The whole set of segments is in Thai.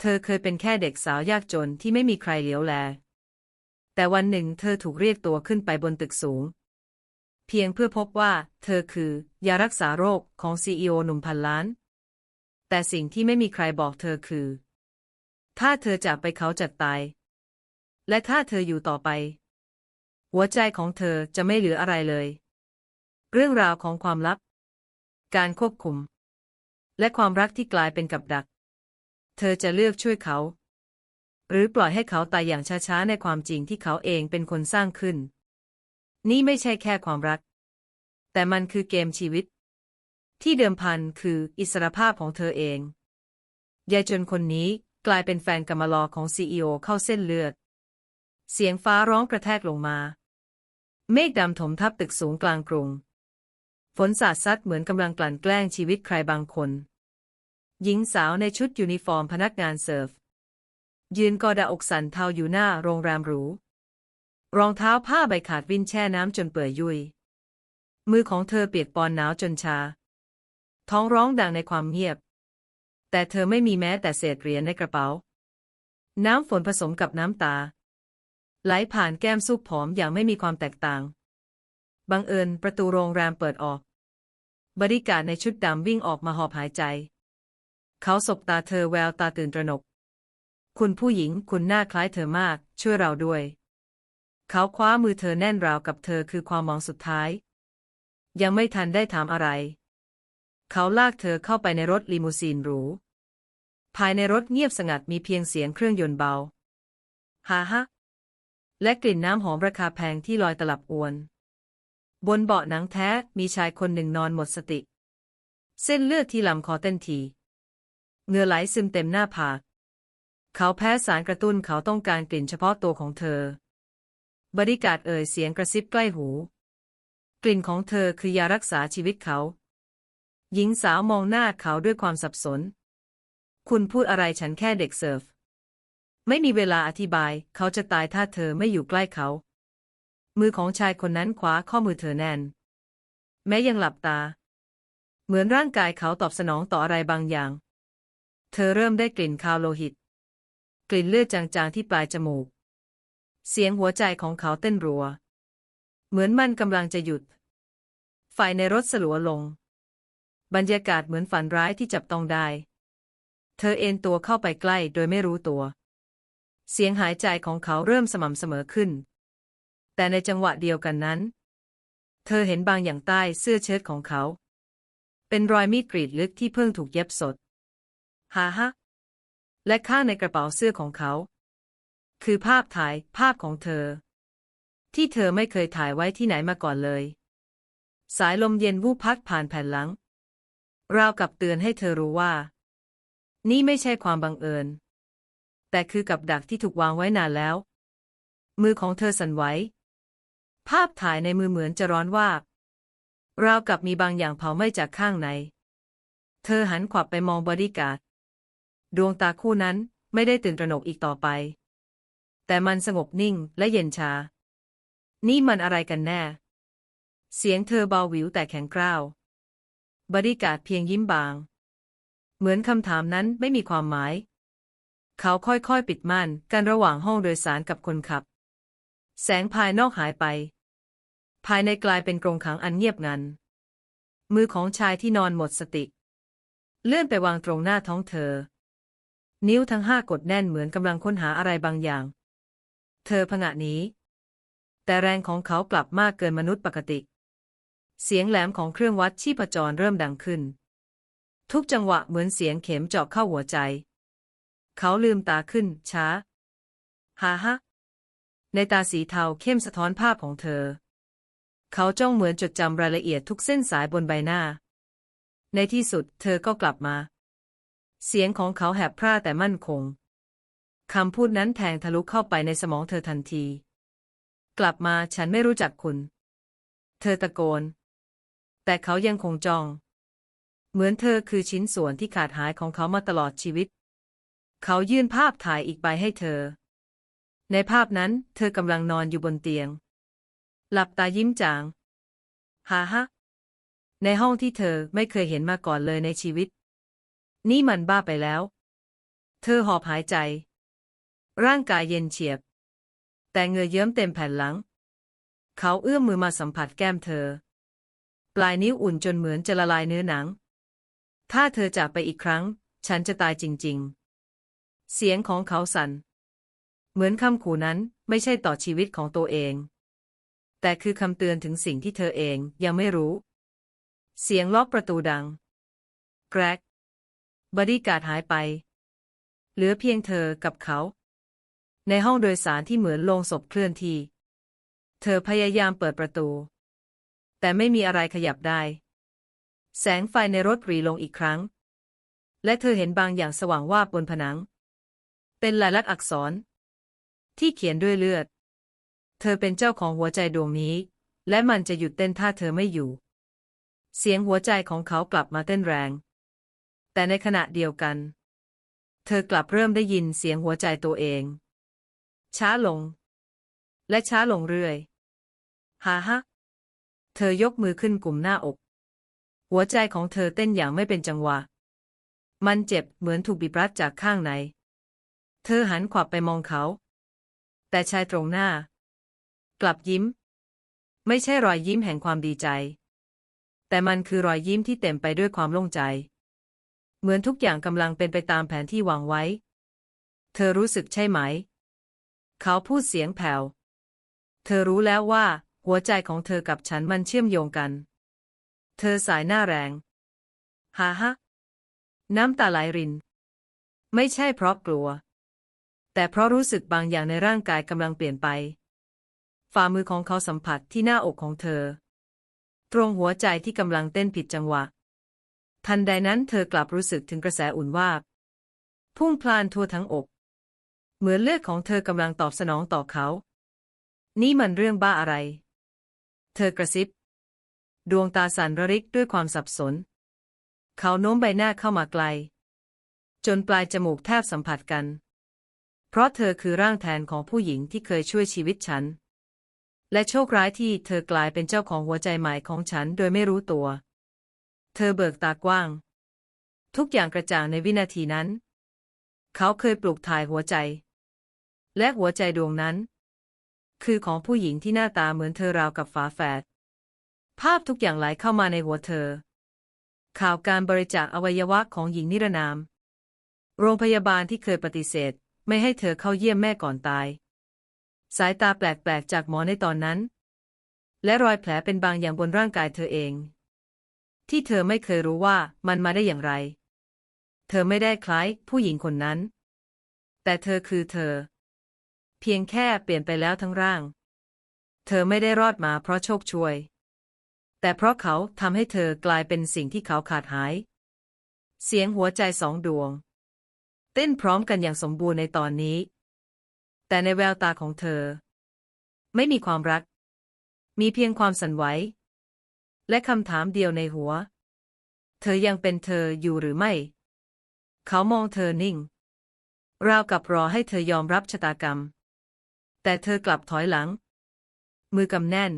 เธอเคยเป็นแค่เด็กสาวยากจนที่ไม่มีใครเลี้ยวแล แต่วันหนึ่งเธอถูกเรียกตัวขึ้นไปบนตึกสูง เพียงเพื่อพบว่า เธอคือยารักษาโรคของซีอหนุ่มพันล้าน แต่สิ่งที่ไม่มีใครบอกเธอคือ ถ้าเธอจากไปเขาจะตาย และถ้าเธออยู่ต่อไป หัวใจของเธอจะไม่เหลืออะไรเลย เรื่องราวของความลับ การควบคุม และความรักที่กลายเป็นกับดัก เธอจะเลือกช่วยเขา หรือปล่อยให้เขาตายอย่างช้าๆในความจริงที่เขาเองเป็นคนสร้างขึ้น นี่ไม่ใช่แค่ความรัก แต่มันคือเกมชีวิต ที่เดิมพันคืออิสรภาพของเธอเองยายจนคนนี้กลายเป็นแฟนกรรมลอของซีอเข้าเส้นเลือด เสียงฟ้าร้องกระแทกลงมา เมฆดำถมทับตึกสูงกลางกรุง ฝนสาดซัดเหมือนกำลังกลั่นแกล้งชีวิตใครบางคน หญิงสาวในชุดยูนิฟอร์มพนักงานเสิร์ฟ ยืนกอดาอกสันเทาอยู่หน้าโรงแรมหรู รองเท้าผ้าใบขาดวินแช่น้ำจนเปื่อยยุย มือของเธอเปียกปอนหนาวจนชา ท้องร้องดังในความเงียบ แต่เธอไม่มีแม้แต่เศษเหรียญในกระเป๋า น้ำฝนผสมกับน้ำตา ไหลผ่านแก้มซุปผอมอย่างไม่มีความแตกต่าง บังเอิญประตูโรงแรมเปิดออก บริการในชุดดำวิ่งออกมาหอบหายใจ เขาสบตาเธอแววตาตื่นตระหนก คุณผู้หญิงคุณหน้าคล้ายเธอมาก ช่วยเราด้วย เขาคว้ามือเธอแน่นราวกับเธอคือความมองสุดท้าย ยังไม่ทันได้ถามอะไร เขาลากเธอเข้าไปในรถลิมูซีนหรู ภายในรถเงียบสงัดมีเพียงเสียงเครื่องยนต์เบาฮ่าฮะและกลิ่นน้ำหอมราคาแพงที่ลอยตลับอวน บนเบาะหนังแท้มีชายคนหนึ่งนอนหมดสติ เส้นเลือดที่ลำคอเต้นที เหงื่อไหลซึมเต็มหน้าผาก เขาแพ้สารกระตุ้นเขาต้องการกลิ่นเฉพาะตัวของเธอ บริการเอ่ยเสียงกระซิบใกล้หู กลิ่นของเธอคือยารักษาชีวิตเขา หญิงสาวมองหน้าเขาด้วยความสับสน คุณพูดอะไรฉันแค่เด็กเสิร์ฟ ไม่มีเวลาอธิบาย เขาจะตายถ้าเธอไม่อยู่ใกล้เขา มือของชายคนนั้นคว้าข้อมือเธอแน่น แม้ยังหลับตา เหมือนร่างกายเขาตอบสนองต่ออะไรบางอย่าง เธอเริ่มได้กลิ่นคาวโลหิต กลิ่นเลือดจางๆที่ปลายจมูก เสียงหัวใจของเขาเต้นรัว เหมือนมันกำลังจะหยุด ไฟในรถสลัวลง บรรยากาศเหมือนฝันร้ายที่จับต้องได้ เธอเอนตัวเข้าไปใกล้โดยไม่รู้ตัว เสียงหายใจของเขาเริ่มสม่ำเสมอขึ้น แต่ในจังหวะเดียวกันนั้น เธอเห็นบางอย่างใต้เสื้อเชิ้ตของเขา เป็นรอยมีดกรีดลึกที่เพิ่งถูกเย็บสด ฮ่าฮะและข้างในกระเป๋าเสื้อของเขา คือภาพถ่ายภาพของเธอ ที่เธอไม่เคยถ่ายไว้ที่ไหนมาก่อนเลย สายลมเย็นวูบพัดผ่านแผ่นหลัง ราวกับเตือนให้เธอรู้ว่า นี่ไม่ใช่ความบังเอิญ แต่คือกับดักที่ถูกวางไว้นานแล้ว มือของเธอสั่นไหวภาพถ่ายในมือเหมือนจะร้อนวาบราวกับมีบางอย่างเผาไหม้จากข้างใน เธอหันขวับไปมองบอดี้การ์ด ดวงตาคู่นั้นไม่ได้ตื่นตระหนกอีกต่อไป แต่มันสงบนิ่งและเย็นชา นี่มันอะไรกันแน่ เสียงเธอเบาหวิวแต่แข็งกร้าว บริการดเพียงยิ้มบาง เหมือนคำถามนั้นไม่มีความหมาย เขาค่อยๆปิดม่านกันระหว่างห้องโดยสารกับคนขับ แสงภายนอกหายไป ภายในกลายเป็นกรงขังอันเงียบงัน มือของชายที่นอนหมดสติ เลื่อนไปวางตรงหน้าท้องเธอ นิ้วทั้งห้ากดแน่นเหมือนกำลังค้นหาอะไรบางอย่าง เธอผงะหนีแต่แรงของเขากลับมากเกินมนุษย์ปกติ เสียงแหลมของเครื่องวัดชีพจรเริ่มดังขึ้น ทุกจังหวะเหมือนเสียงเข็มเจาะเข้าหัวใจ เขาลืมตาขึ้น ช้าฮ่าฮะในตาสีเทาเข้มสะท้อนภาพของเธอ เขาจ้องเหมือนจดจำรายละเอียดทุกเส้นสายบนใบหน้า ในที่สุดเธอก็กลับมา เสียงของเขาแหบพร่าแต่มั่นคง คำพูดนั้นแทงทะลุเข้าไปในสมองเธอทันที กลับมาฉันไม่รู้จักคุณ เธอตะโกน แต่เขายังคงจ้อง เหมือนเธอคือชิ้นส่วนที่ขาดหายของเขามาตลอดชีวิต เขายื่นภาพถ่ายอีกใบให้เธอ ในภาพนั้นเธอกำลังนอนอยู่บนเตียง หลับตายิ้มจาง ฮ่าฮะในห้องที่เธอไม่เคยเห็นมาก่อนเลยในชีวิต นี่มันบ้าไปแล้ว เธอหอบหายใจ ร่างกายเย็นเฉียบ แต่เหงื่อเยิ้มเต็มแผ่นหลัง เขาเอื้อมมือมาสัมผัสแก้มเธอ ปลายนิ้วอุ่นจนเหมือนจะละลายเนื้อหนัง ถ้าเธอจากไปอีกครั้ง ฉันจะตายจริง ๆ เสียงของเขาสั่น เหมือนคำขู่นั้นไม่ใช่ต่อชีวิตของตัวเอง แต่คือคำเตือนถึงสิ่งที่เธอเองยังไม่รู้ เสียงล็อกประตูดัง แกรก บอดี้การ์ดหายไป เหลือเพียงเธอกับเขา ในห้องโดยสารที่เหมือนโลงศพเคลื่อนที่ เธอพยายามเปิดประตู แต่ไม่มีอะไรขยับได้ แสงไฟในรถรีลงอีกครั้ง และเธอเห็นบางอย่างสว่างวาบบนผนัง เป็นลายลักษณ์อักษร ที่เขียนด้วยเลือด เธอเป็นเจ้าของหัวใจดวงนี้ และมันจะหยุดเต้นถ้าเธอไม่อยู่ เสียงหัวใจของเขากลับมาเต้นแรง แต่ในขณะเดียวกัน เธอกลับเริ่มได้ยินเสียงหัวใจตัวเอง ช้าลง และช้าลงเรื่อยฮ่าฮะเธอยกมือขึ้นกลุ่มหน้าอก หัวใจของเธอเต้นอย่างไม่เป็นจังหวะ มันเจ็บเหมือนถูกบีบรัดจากข้างใน เธอหันขวับไปมองเขา แต่ชายตรงหน้า กลับยิ้ม ไม่ใช่รอยยิ้มแห่งความดีใจ แต่มันคือรอยยิ้มที่เต็มไปด้วยความโล่งใจ เหมือนทุกอย่างกำลังเป็นไปตามแผนที่วางไว้ เธอรู้สึกใช่ไหม เขาพูดเสียงแผ่ว เธอรู้แล้วว่า หัวใจของเธอกับฉันมันเชื่อมโยงกัน เธอสายหน้าแรง ฮ่าฮะ น้ำตาไหลริน ไม่ใช่เพราะกลัว แต่เพราะรู้สึกบางอย่างในร่างกายกำลังเปลี่ยนไป ฝ่ามือของเขาสัมผัสที่หน้าอกของเธอ ตรงหัวใจที่กำลังเต้นผิดจังหวะ ทันใดนั้นเธอกลับรู้สึกถึงกระแสอุ่นวาบ พุ่งพลานทั่วทั้งอก เหมือนเลือดของเธอกำลังตอบสนองต่อเขา นี่มันเรื่องบ้าอะไร เธอกระซิบ ดวงตาสั่นระริกด้วยความสับสน เขาโน้มใบหน้าเข้ามาไกล จนปลายจมูกแทบสัมผัสกัน เพราะเธอคือร่างแทนของผู้หญิงที่เคยช่วยชีวิตฉัน และโชคร้ายที่เธอกลายเป็นเจ้าของหัวใจใหม่ของฉันโดยไม่รู้ตัว เธอเบิกตากว้าง ทุกอย่างกระจ่างในวินาทีนั้น เขาเคยปลูกถ่ายหัวใจ และหัวใจดวงนั้น คือของผู้หญิงที่หน้าตาเหมือนเธอราวกับฝาแฝด ภาพทุกอย่างไหลเข้ามาในหัวเธอ ข่าวการบริจาคอวัยวะของหญิงนิรนาม โรงพยาบาลที่เคยปฏิเสธ ไม่ให้เธอเข้าเยี่ยมแม่ก่อนตาย สายตาแปลกๆจากหมอในตอนนั้น และรอยแผลเป็นบางอย่างบนร่างกายเธอเอง ที่เธอไม่เคยรู้ว่ามันมาได้อย่างไร เธอไม่ได้คล้ายผู้หญิงคนนั้น แต่เธอคือเธอ เพียงแค่เปลี่ยนไปแล้วทั้งร่าง เธอไม่ได้รอดมาเพราะโชคช่วย แต่เพราะเขาทำให้เธอกลายเป็นสิ่งที่เขาขาดหาย เสียงหัวใจสองดวง เต้นพร้อมกันอย่างสมบูรณ์ในตอนนี้ แต่ในแววตาของเธอ ไม่มีความรัก มีเพียงความสั่นไหว และคำถามเดียวในหัว เธอยังเป็นเธออยู่หรือไม่ เขามองเธอนิ่ง ราวกับรอให้เธอยอมรับชะตากรรม แต่เธอกลับถอยหลัง มือกำแน่น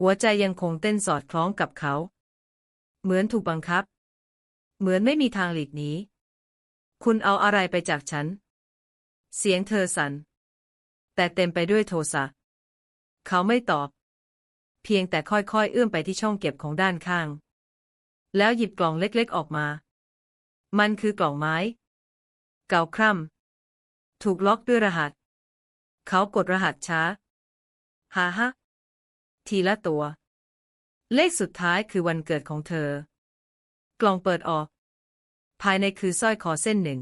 หัวใจยังคงเต้นสอดคล้องกับเขา เหมือนถูกบังคับ เหมือนไม่มีทางหลีกหนีคุณเอาอะไรไปจากฉัน เสียงเธอสัน่นแต่เต็มไปด้วยโทสะ เขาไม่ตอบ พียงแต่ค่อยๆ เอื้อมไปที่ช่องเก็บของด้านข้าง แล้วหยิบกล่องเล็กๆออกมา มันคือกล่องไม้ เก่าคร่ำถูกล็อกด้วยรหัส เขากดรหัสช้าฮ่าฮะทีละตัว เลขสุดท้ายคือวันเกิดของเธอ กล่องเปิดออก ภายในคือสร้อยคอเส้นหนึ่ง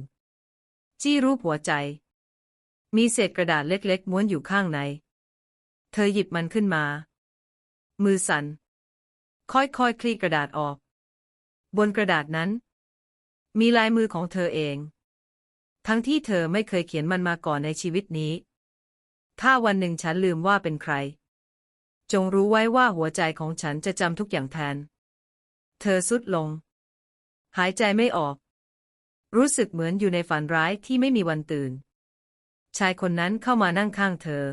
จี้รูปหัวใจ มีเศษกระดาษเล็กๆ ม้วนอยู่ข้างใน เธอหยิบมันขึ้นมา มือสัน่นค่อยๆคลี่กระดาษออก บนกระดาษนั้น มีลายมือของเธอเอง ทั้งที่เธอไม่เคยเขียนมันมาก่อนในชีวิตนี้ ถ้าวันหนึ่งฉันลืมว่าเป็นใคร จงรู้ไว้ว่าหัวใจของฉันจะจำทุกอย่างแทน เธอสุดลง หายใจไม่ออก รู้สึกเหมือนอยู่ในฝันร้ายที่ไม่มีวันตื่น ชายคนนั้นเข้ามานั่งข้างเธอ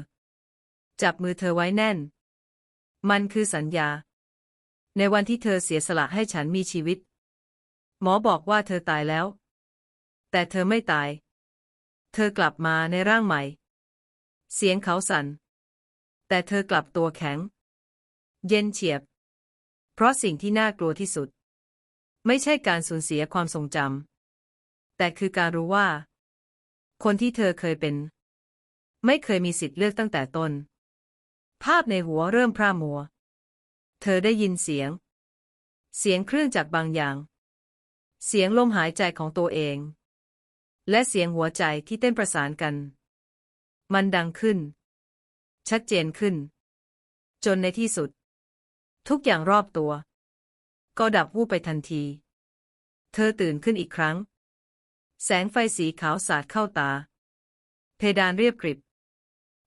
จับมือเธอไว้แน่น มันคือสัญญา ในวันที่เธอเสียสละให้ฉันมีชีวิต หมอบอกว่าเธอตายแล้ว แต่เธอไม่ตาย เธอกลับมาในร่างใหม่ เสียงเขาสั่น แต่เธอกลับตัวแข็ง เย็นเฉียบ เพราะสิ่งที่น่ากลัวที่สุด ไม่ใช่การสูญเสียความทรงจำแต่คือการรู้ว่า คนที่เธอเคยเป็น ไม่เคยมีสิทธิ์เลือกตั้งแต่ต้น ภาพในหัวเริ่มพร่ามัว เธอได้ยินเสียง เสียงเครื่องจักรบางอย่าง เสียงลมหายใจของตัวเอง และเสียงหัวใจที่เต้นประสานกัน มันดังขึ้น ชัดเจนขึ้น จนในที่สุด ทุกอย่างรอบตัว ก็ดับวูบไปทันที เธอตื่นขึ้นอีกครั้ง แสงไฟสีขาวสาดเข้าตา เพดานเรียบกริบ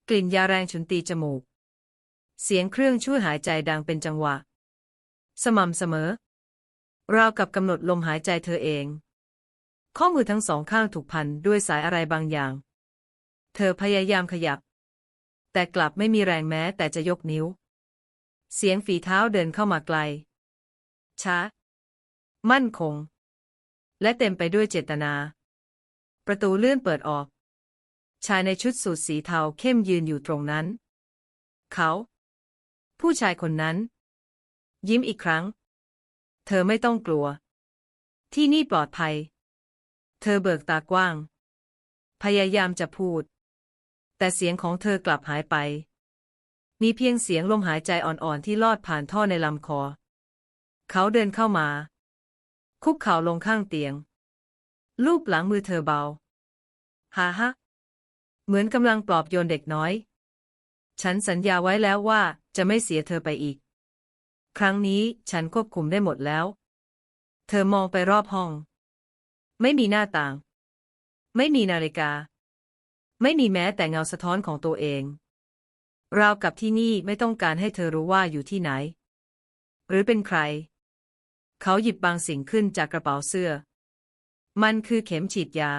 กลิ่นยาแรงฉุนตีจมูก เสียงเครื่องช่วยหายใจดังเป็นจังหวะ สม่ำเสมอ ราวกับกำหนดลมหายใจเธอเอง ข้อมือทั้งสองข้างถูกพันด้วยสายอะไรบางอย่าง เธอพยายามขยับ แต่กลับไม่มีแรงแม้แต่จะยกนิ้ว เสียงฝีเท้าเดินเข้ามาไกล ช้า มั่นคง และเต็มไปด้วยเจตนา ประตูเลื่อนเปิดออก ชายในชุดสูทสีเทาเข้มยืนอยู่ตรงนั้น เขา ผู้ชายคนนั้น ยิ้มอีกครั้ง เธอไม่ต้องกลัว ที่นี่ปลอดภัย เธอเบิกตากว้าง พยายามจะพูด แต่เสียงของเธอกลับหายไป มีเพียงเสียงลมหายใจอ่อนๆที่ลอดผ่านท่อในลำคอ เขาเดินเข้ามา คุกเข่าลงข้างเตียง ลูบหลังมือเธอเบาฮ่าฮะเหมือนกำลังปลอบโยนเด็กน้อย ฉันสัญญาไว้แล้วว่า จะไม่เสียเธอไปอีก ครั้งนี้ฉันควบคุมได้หมดแล้ว เธอมองไปรอบห้อง ไม่มีหน้าต่าง ไม่มีนาฬิกา ไม่มีแม้แต่เงาสะท้อนของตัวเองราวกับที่นี่ไม่ต้องการให้เธอรู้ว่าอยู่ที่ไหน หรือเป็นใคร เขาหยิบบางสิ่งขึ้นจากกระเป๋าเสื้อ มันคือเข็มฉีดยา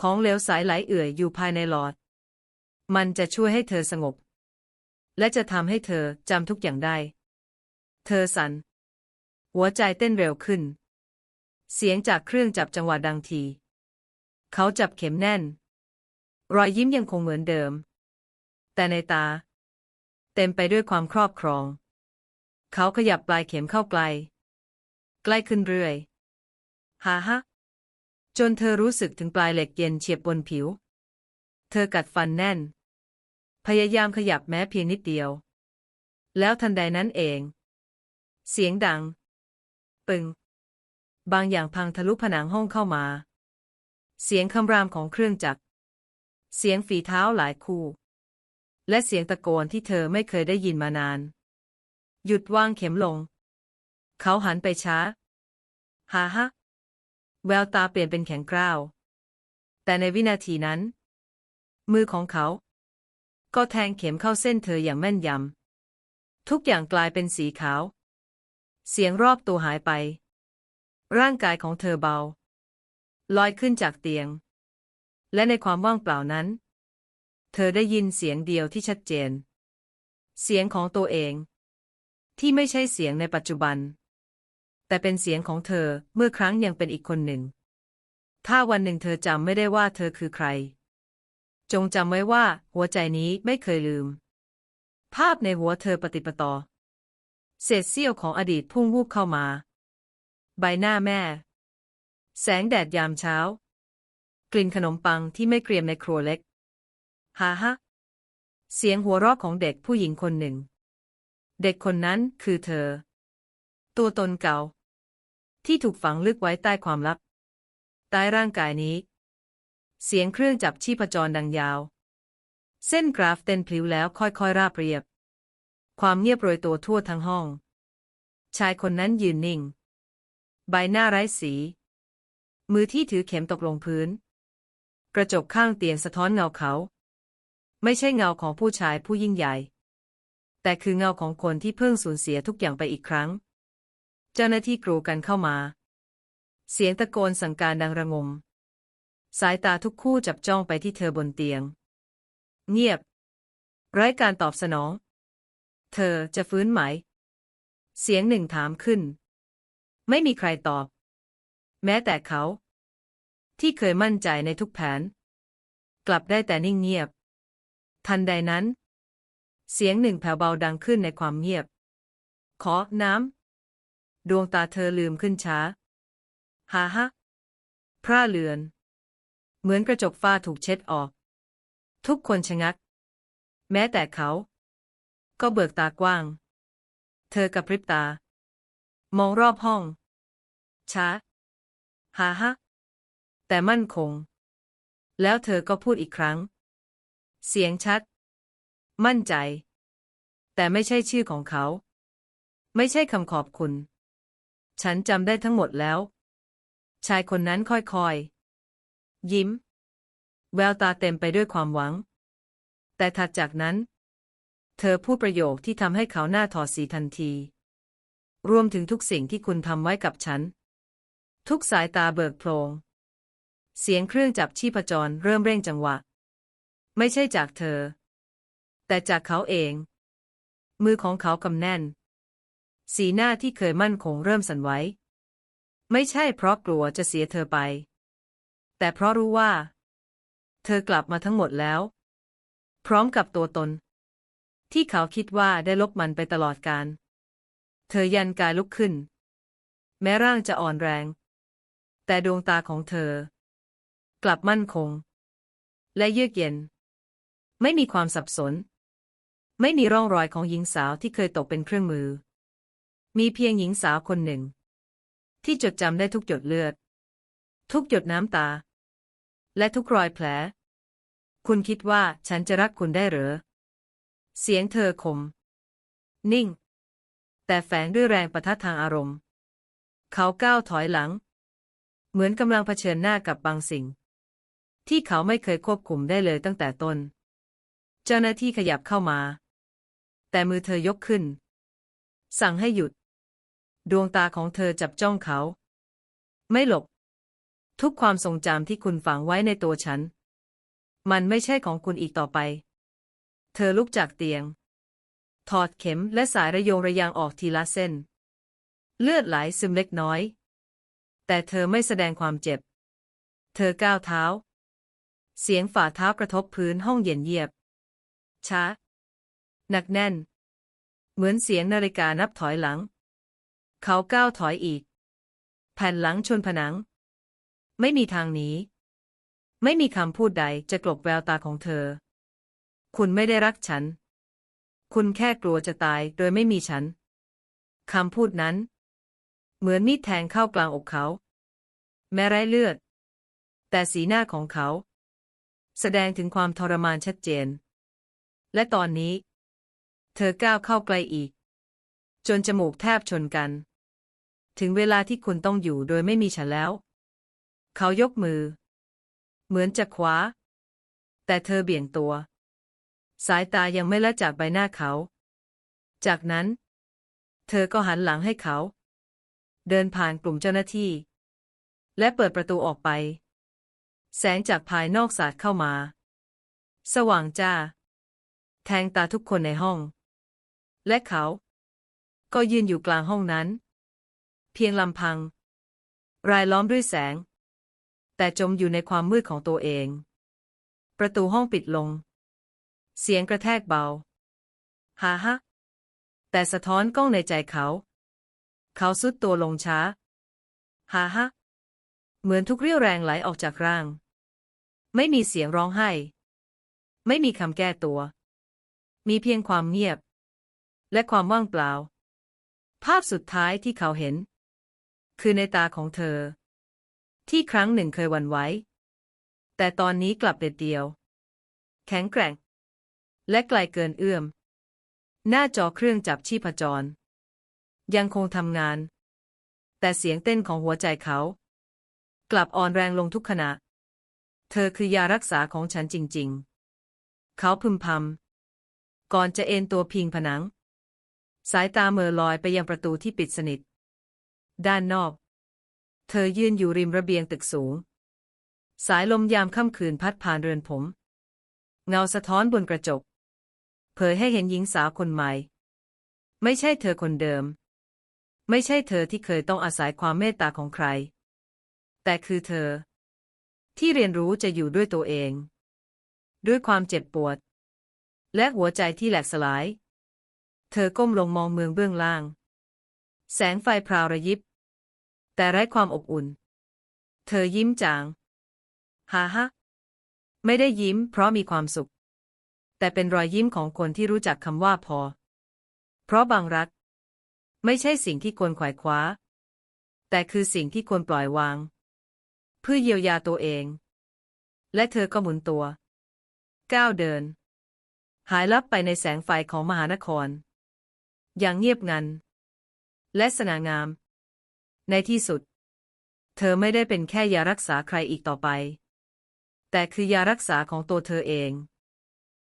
ของเหลวสายไหลเอื่อยอยู่ภายในหลอด มันจะช่วยให้เธอสงบ และจะทำให้เธอจำทุกอย่างได้ เธอสัน่นหัวใจเต้นเร็วขึ้น เสียงจากเครื่องจับจังหวะดังที เขาจับเข็มแน่น รอยยิ้มยังคงเหมือนเดิม แต่ในตา เต็มไปด้วยความครอบครอง เขาขยับปลายเข็มเข้าใกล้ใกล้ขึ้นเรื่อยฮ่าฮะจนเธอรู้สึกถึงปลายเหล็กเย็นเฉียบบนผิว เธอกัดฟันแน่น พยายามขยับแม้เพียงนิดเดียว แล้วทันใดนั้นเอง เสียงดัง ปึง บางอย่างพังทะลุผนังห้องเข้ามา เสียงคำรามของเครื่องจักร เสียงฝีเท้าหลายคู่ และเสียงตะโกนที่เธอไม่เคยได้ยินมานาน หยุดวางเข็มลง เขาหันไปช้าฮ่าฮะแววตาเปลี่ยนเป็นแข็งกร้าว แต่ในวินาทีนั้น มือของเขา ก็แทงเข็มเข้าเส้นเธออย่างแม่นยำ ทุกอย่างกลายเป็นสีขาว เสียงรอบตัวหายไป ร่างกายของเธอเบา ลอยขึ้นจากเตียง และในความว่างเปล่านั้น เธอได้ยินเสียงเดียวที่ชัดเจน เสียงของตัวเอง ที่ไม่ใช่เสียงในปัจจุบัน แต่เป็นเสียงของเธอเมื่อครั้งยังเป็นอีกคนหนึ่ง ถ้าวันหนึ่งเธอจำไม่ได้ว่าเธอคือใคร จงจำไว้ว่า หัวใจนี้ไม่เคยลืม ภาพในหัวเธอปฏิปต่อเศษเสี้ยวของอดีตพุ่งวูบเข้ามา ใบหน้าแม่ แสงแดดยามเช้า กลิ่นขนมปังที่ไม่เกรียมในครัวเล็กฮ่าฮะเสียงหัวเราะของเด็กผู้หญิงคนหนึ่ง เด็กคนนั้นคือเธอ ตัวตนเก่า ที่ถูกฝังลึกไว้ใต้ความลับใต้ร่างกายนี้ เสียงเครื่องจับชีพจรดังยาว เส้นกราฟเต้นพลิ้วแล้วค่อยๆ ราบเรียบ ความเงียบโรยตัวทั่วทั้งห้อง ชายคนนั้นยืนนิ่ง ใบหน้าไร้สี มือที่ถือเข็มตกลงพื้น กระจกข้างเตียงสะท้อนเงาเขา ไม่ใช่เงาของผู้ชายผู้ยิ่งใหญ่ แต่คือเงาของคนที่เพิ่งสูญเสียทุกอย่างไปอีกครั้ง เจ้าหน้าที่กรูกันเข้ามา เสียงตะโกนสั่งการดังระงม สายตาทุกคู่จับจ้องไปที่เธอบนเตียง เงียบ ไร้การตอบสนอง เธอจะฟื้นไหม เสียงหนึ่งถามขึ้น ไม่มีใครตอบ แม้แต่เขา ที่เคยมั่นใจในทุกแผน กลับได้แต่นิ่งเงียบ ทันใดนั้น เสียงหนึ่งแผ่วเบาดังขึ้นในความเงียบ ขอน้ำ ดวงตาเธอลืมขึ้นช้า ฮาฮะพร่าเลือน เหมือนกระจกฝ้าถูกเช็ดออก ทุกคนชะงัก แม้แต่เขา ก็เบิกตากว้าง เธอกระพริบตา มองรอบห้อง ช้าฮาฮะแต่มั่นคง แล้วเธอก็พูดอีกครั้ง เสียงชัด มั่นใจ แต่ไม่ใช่ชื่อของเขา ไม่ใช่คำขอบคุณ ฉันจำได้ทั้งหมดแล้ว ชายคนนั้นค่อยๆ ยิ้ม แววตาเต็มไปด้วยความหวัง แต่ถัดจากนั้น เธอพูดประโยคที่ทำให้เขาหน้าถอดสีทันที รวมถึงทุกสิ่งที่คุณทำไว้กับฉัน ทุกสายตาเบิกโพลงเสียงเครื่องจับชีพจรเริ่มเร่งจังหวะ ไม่ใช่จากเธอ แต่จากเขาเอง มือของเขากำแน่น สีหน้าที่เคยมั่นคงเริ่มสั่นไหวไม่ใช่เพราะกลัวจะเสียเธอไป แต่เพราะรู้ว่า เธอกลับมาทั้งหมดแล้ว พร้อมกับตัวตน ที่เขาคิดว่าได้ลบมันไปตลอดการ เธอยันกายลุกขึ้น แม้ร่างจะอ่อนแรง แต่ดวงตาของเธอ กลับมั่นคง และเยือกเย็น ไม่มีความสับสน ไม่มีร่องรอยของหญิงสาวที่เคยตกเป็นเครื่องมือ มีเพียงหญิงสาวคนหนึ่ง ที่จดจำได้ทุกหยดเลือด ทุกหยดน้ำตา และทุกรอยแผล คุณคิดว่าฉันจะรักคุณได้หรือ เสียงเธอคม นิ่ง แต่แฝงด้วยแรงประทะทางอารมณ์ เขาก้าวถอยหลัง เหมือนกำลังเผชิญหน้ากับบางสิ่ง ที่เขาไม่เคยควบคุมได้เลยตั้งแต่ต้น เจ้าหน้าที่ขยับเข้ามา แต่มือเธอยกขึ้น สั่งให้หยุด ดวงตาของเธอจับจ้องเขา ไม่หลบ ทุกความทรงจำที่คุณฝังไว้ในตัวฉัน มันไม่ใช่ของคุณอีกต่อไป เธอลุกจากเตียง ถอดเข็มและสายระยงระยางออกทีละเส้น เลือดไหลซึมเล็กน้อย แต่เธอไม่แสดงความเจ็บ เธอก้าวเท้า เสียงฝ่าเท้ากระทบพื้นห้องเย็นเยียบ ช้า หนักแน่น เหมือนเสียงนาฬิกานับถอยหลัง เขาก้าวถอยอีก แผ่นหลังชนผนัง ไม่มีทางหนีไม่มีคำพูดใดจะกลบแววตาของเธอ คุณไม่ได้รักฉัน คุณแค่กลัวจะตายโดยไม่มีฉัน คำพูดนั้น เหมือนมีดแทงเข้ากลางอกเขา แม้ไร้เลือด แต่สีหน้าของเขา แสดงถึงความทรมานชัดเจน และตอนนี้ เธอก้าวเข้าใกล้อีก จนจมูกแทบชนกัน ถึงเวลาที่คุณต้องอยู่โดยไม่มีฉันแล้ว เขายกมือ เหมือนจะคว้า แต่เธอเบี่ยงตัว สายตายังไม่ละจากใบหน้าเขา จากนั้น เธอก็หันหลังให้เขา เดินผ่านกลุ่มเจ้าหน้าที่ และเปิดประตูออกไป แสงจากภายนอกสาดเข้ามา สว่างจ้า แทงตาทุกคนในห้อง และเขา ก็ยืนอยู่กลางห้องนั้น เพียงลำพัง รายล้อมด้วยแสง แต่จมอยู่ในความมืดของตัวเอง ประตูห้องปิดลง เสียงกระแทกเบาฮ่าฮะ แต่สะท้อนกล้องในใจเขา เขาสุดตัวลงช้าฮ่าฮะ เหมือนทุกเรี่ยวแรงไหลออกจากร่าง ไม่มีเสียงร้องไห้ ไม่มีคำแก้ตัว มีเพียงความเงียบ และความว่างเปล่า ภาพสุดท้ายที่เขาเห็น คือในตาของเธอ ที่ครั้งหนึ่งเคยหวันไหวแต่ตอนนี้กลับเด็ดเดียว แข็งแกร่ง และไกลเกินเอื้อม หน้าจอเครื่องจับชีพจร ยังคงทำงาน แต่เสียงเต้นของหัวใจเขา กลับอ่อนแรงลงทุกขณะ เธอคือยารักษาของฉันจริง ๆ เขาพึมพำก่อนจะเอนตัวพิงผนัง สายตาเมอลอยไปยังประตูที่ปิดสนิท ด้านนอก เธอยืนอยู่ริมระเบียงตึกสูง สายลมยามค่ำคืนพัดผ่านเรือนผม เงาสะท้อนบนกระจก เผยให้เห็นหญิงสาวคนใหม่ ไม่ใช่เธอคนเดิม ไม่ใช่เธอที่เคยต้องอาศัยความเมตตาของใคร แต่คือเธอ ที่เรียนรู้จะอยู่ด้วยตัวเอง ด้วยความเจ็บปวด และหัวใจที่แหลกสลาย เธอก้มลงมองเมืองเบื้องล่าง แสงไฟพราวระยิบ แต่ไร้ความอบอุ่น เธอยิ้มจาง ฮ่าฮะ ไม่ได้ยิ้มเพราะมีความสุข แต่เป็นรอยยิ้มของคนที่รู้จักคำว่าพอ เพราะบางรัก ไม่ใช่สิ่งที่ควรขวายคว้า แต่คือสิ่งที่ควรปล่อยวาง เพื่อเยียวยาตัวเอง และเธอก็หมุนตัว ก้าวเดิน หายลับไปในแสงไฟของมหานคร อย่างเงียบงัน และสง่างาม ในที่สุด เธอไม่ได้เป็นแค่ยารักษาใครอีกต่อไป แต่คือยารักษาของตัวเธอเอง